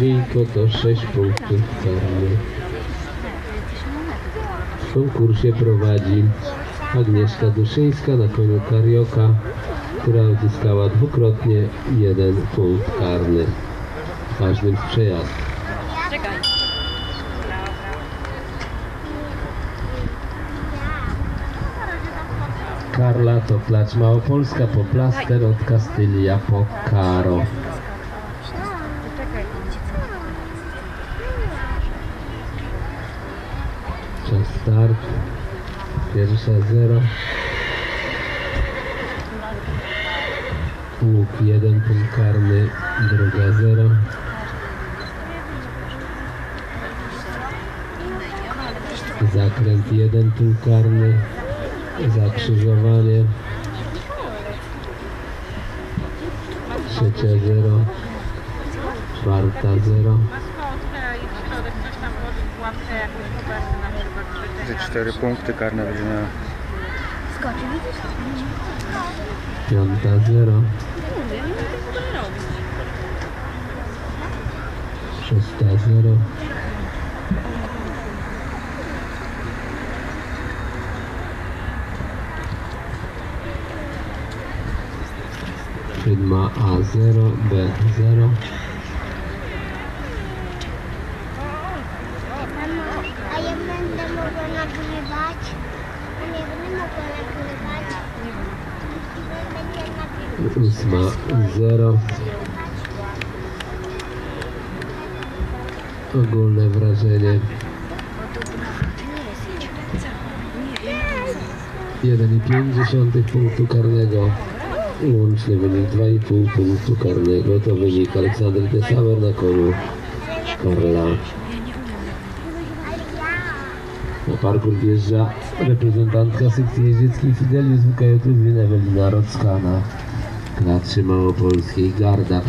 Dziejko to 6 punktów karnych. W konkursie prowadzi Agnieszka Duszyńska na koniu Karioka, która uzyskała dwukrotnie jeden punkt karny w każdym z przejazdów. Karla to klacz małopolska po plaster od Kastylia po Karo. Czas start. Pierwsza zero. Łuk jeden punkt karny, druga zero. Zakręt jeden punkt karny. Zakrzyżowanie. Trzecia zero. Czwarta zero. Życzenia. cztery punkty karne będzie miała. Piąta zero. Szósta zero. Siódma A zero, B zero. Ósma zero. Ogólne wrażenie 1,5 punktu karnego. Łączny wynik 2,5 punktu karnego to wynik Aleksander Desauer na koniu Karla. Na parkour wjeżdża reprezentantka sekcji jeździeckiej Fidelius WKJ Ewelina Rockana. Klaczy Małopolskiej Garda.